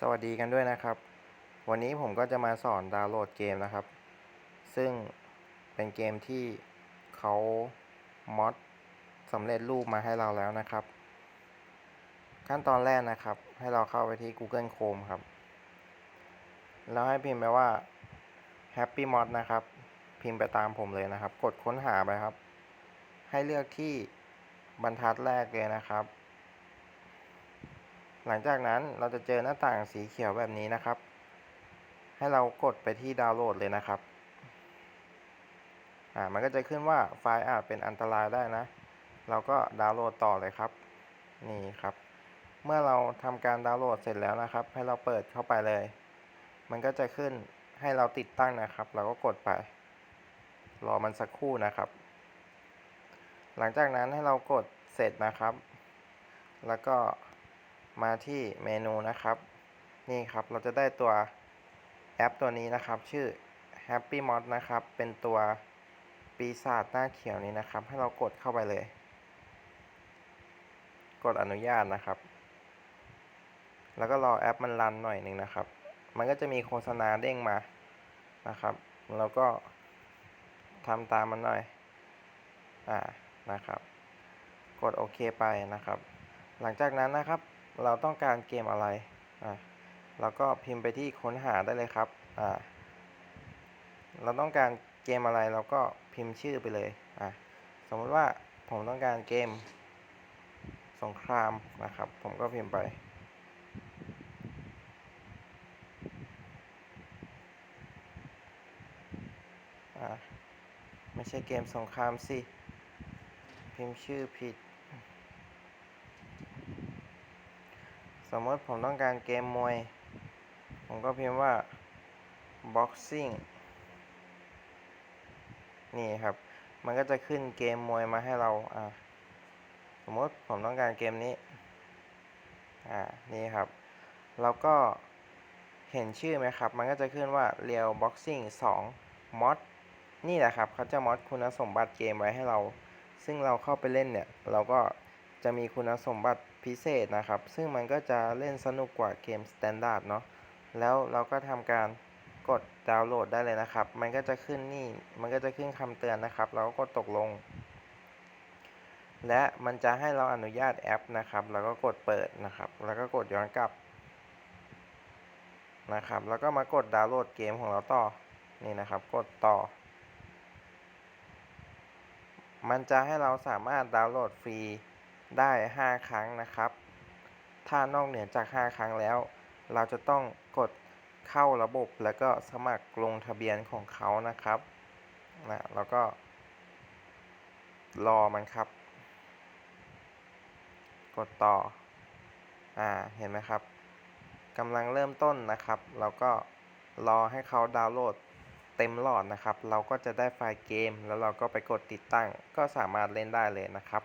สวัสดีกันด้วยนะครับ วันนี้ผมก็จะมาสอนดาวน์โหลดเกมนะครับ ซึ่งเป็นเกมที่เขามอดสำเร็จรูปมาให้เราแล้วนะครับ ขั้นตอนแรกนะครับ ให้เราเข้าไปที่ Google Chrome ครับ แล้วให้พิมพ์ไปว่า Happy Mod นะครับ พิมพ์ไปตามผมเลยนะครับ กดค้นหาไปครับ ให้เลือกที่บรรทัดแรกเลยนะครับ หลังจากนั้นเราจะเจอหน้าต่างสีเขียวแบบนี้นะครับ ให้เรากดไปที่ดาวน์โหลดเลยนะครับ อ่า มันก็จะขึ้นว่าไฟล์อาจเป็นอันตรายได้นะ เราก็ดาวน์โหลดต่อเลยครับ นี่ครับ เมื่อเราทำการดาวน์โหลดเสร็จแล้วนะครับ ให้เราเปิดเข้าไปเลย มันก็จะขึ้นให้เราติดตั้งนะครับ เราก็กดไป รอมันสักครู่นะครับ หลังจากนั้นให้เรากดเสร็จนะครับ แล้วก็ มาที่เมนูนะครับ นี่ครับเราจะได้ตัวแอปตัวนี้นะครับ ชื่อ Happy Mod นะครับ เป็นตัวปีศาจหน้าเขียวนี้นะครับ ให้เรากดเข้าไปเลย กดอนุญาตนะครับ แล้วก็รอแอปมันรันหน่อยหนึ่งนะครับ มันก็จะมีโฆษณาเด้งมานะครับ แล้วก็ทำตามมันหน่อย อ่า นะครับ กดโอเคไปนะครับ หลังจากนั้นนะครับ เราต้องการเกมอะไรอ่าเราก็พิมพ์ไปที่ค้นหาได้เลยครับอ่าเราต้องการเกมอะไรเราก็พิมพ์ชื่อไปเลยอ่าสมมติว่าผมต้องการเกม สงครามนะครับ ผมก็พิมพ์ไป อ่าไม่ใช่เกมสงครามสิ พิมพ์ชื่อผิด สมมติผมต้องการเกมมวย ผมก็พิมพ์ว่า boxing นี่ครับ มันก็จะขึ้นเกมมวยมาให้เรา อ่า สมมติผมต้องการเกมนี้ อ่า นี่ครับแล้วก็เห็นชื่อไหมครับ มันก็จะขึ้นว่า Real Boxing 2 Mod นี่แหละครับ เขาจะมอดคุณสมบัติเกมไว้ให้เรา ซึ่งเราเข้าไปเล่นเนี่ย เราก็ จะมีคุณสมบัติพิเศษนะครับ ซึ่งมันก็จะเล่นสนุกกว่าเกมสแตนดาร์ดเนาะแล้วเราก็ทำการกดดาวน์โหลดได้เลยนะครับ มันก็จะขึ้นนี่ มันก็จะขึ้นคำเตือนนะครับ เราก็กดตกลง และมันจะให้เราอนุญาตแอปนะครับ แล้วก็กดเปิดนะครับ แล้วก็กดย้อนกลับนะครับ แล้วก็มากดดาวน์โหลดเกมของเราต่อ นี่นะครับ กดต่อ มันจะให้เราสามารถดาวน์โหลดฟรี ได้ 5 ครั้งนะครับ ถ้านอกเหนือจาก 5 ครั้งแล้ว เราจะต้องกดเข้าระบบแล้วก็สมัครลงทะเบียนของเขานะครับนะแล้วก็รอมันครับ กดต่อ อ่า เห็นไหมครับกำลังเริ่มต้นนะครับ เราก็รอให้เขาดาวน์โหลดเต็มหลอดนะครับ เราก็จะได้ไฟล์เกม แล้วเราก็ไปกดติดตั้ง ก็สามารถเล่นได้เลยนะครับ